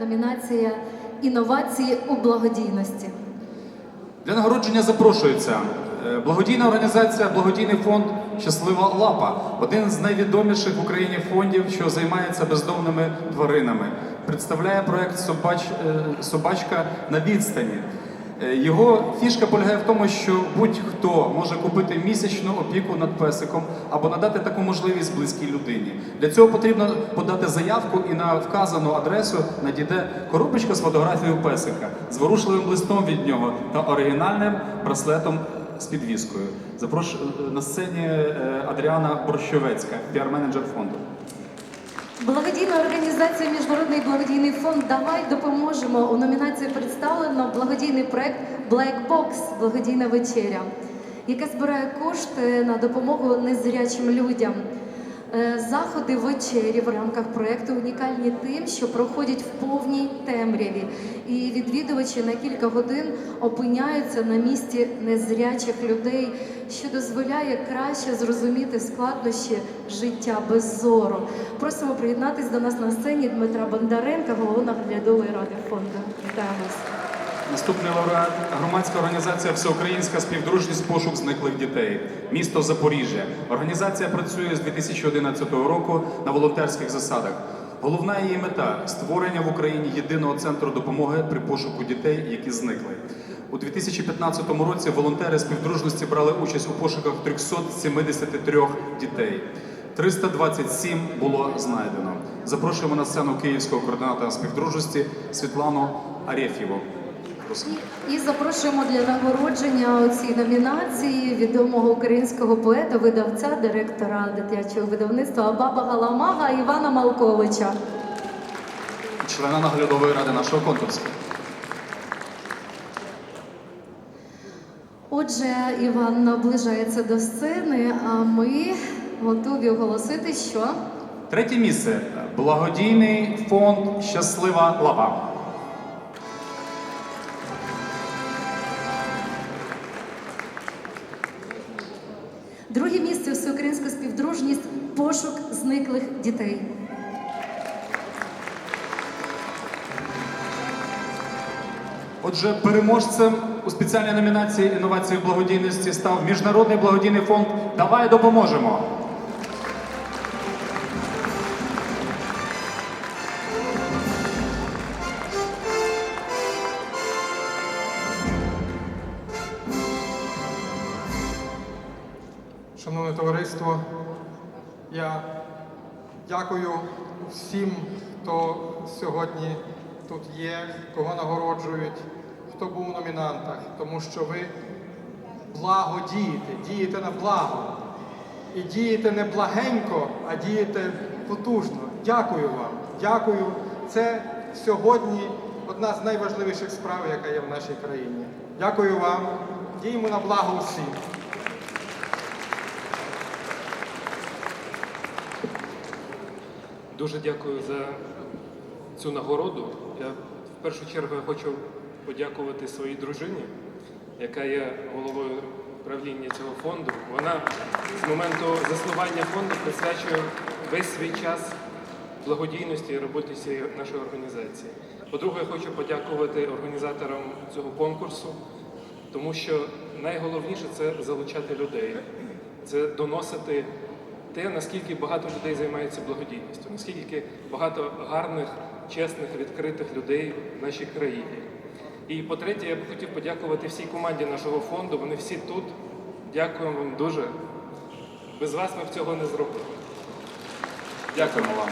номінація Інновації у благодійності. Для нагородження запрошується е, благодійна організація, благодійний фонд Щаслива лапа, один з найвідоміших в Україні фондів, що займається бездомними тваринами. Представляє проект Собач, е, Собачка на відстані. Е, Його фішка полягає в тому, що будь-хто може купити місячну опіку над песиком або надати таку можливість близькій людині. Для цього потрібно подати заявку і на вказану адресу надійде коробочка з фотографією песика, з ворушливим листом від нього та оригінальним браслетом з підвіскою. Запрошую на сцені е, Адріана Борщовецька, піар-менеджер фонду. Благодійна організація Міжнародний благодійний фонд Давай допоможемо. У номінації представлено благодійний проект Black Box Благодійна вечеря, яка збирає кошти на допомогу незрячим людям. Е, Заходи вечері в рамках проекту унікальні тим, що проходять в повній темряві, і відвідувачі на кілька годин опиняються на місці незрячих людей, що дозволяє краще зрозуміти складнощі життя без зору. Просимо приєднатись до нас на сцені Дмитра Бондаренка, голову наглядової ради фонду. Вітаємо вас. Наступний лауреат громадська організація Всеукраїнська співдружність пошук зниклих дітей, місто Запоріжжя. Організація працює з 2011 року на волонтерських засадах. Головна її мета створення в Україні єдиного центру допомоги при пошуку дітей, які зникли. У 2015 році волонтери співдружності брали участь у пошуках 373 дітей. 327 було знайдено. Запрошуємо на сцену київського координатора співдружності Світлану Арєфєву. І запрошуємо для нагородження у цій номінації відомого українського поета, видавця, директора дитячого видавництва Баба Галамага Івана Малковича. члена наглядової ради нашого конкурсу. Отже, Іван наближається до сцени, а ми готові оголосити, що Третє місце благодійний фонд Щаслива лапа. Друге місце всеукраїнська співдружність пошук зниклих дітей. Отже, переможцем у спеціальній номінації інновації в благодійності став міжнародний благодійний фонд Давай допоможемо. Шановне товариство, я дякую всім, хто сьогодні тут є, кого нагороджують, хто був у номінантах, тому що ви благо дієте, дієте на благо. І дієте не благенько, а дієте потужно. Дякую вам. Дякую. Це сьогодні одна з найважливіших справ, яка є в нашій країні. Дякую вам. Діємо на благо усім. Дуже дякую за цю нагороду. Я в першу чергу хочу подякувати своїй дружині, яка є головою правління цього фонду. Вона з моменту заснування фонду присвячує весь свій час благодійності і роботі цієї нашої організації. По-друге, я хочу подякувати організаторам цього конкурсу, тому що найголовніше це залучати людей, це доносити те, наскільки багато людей займається благодійністю, наскільки багато гарних, чесних, відкритих людей в нашій країні. І по-третє, я б хотів подякувати всій команді нашого фонду. Вони всі тут. Дякуємо вам дуже. Без вас ми б цього не зробили. Дякуємо вам.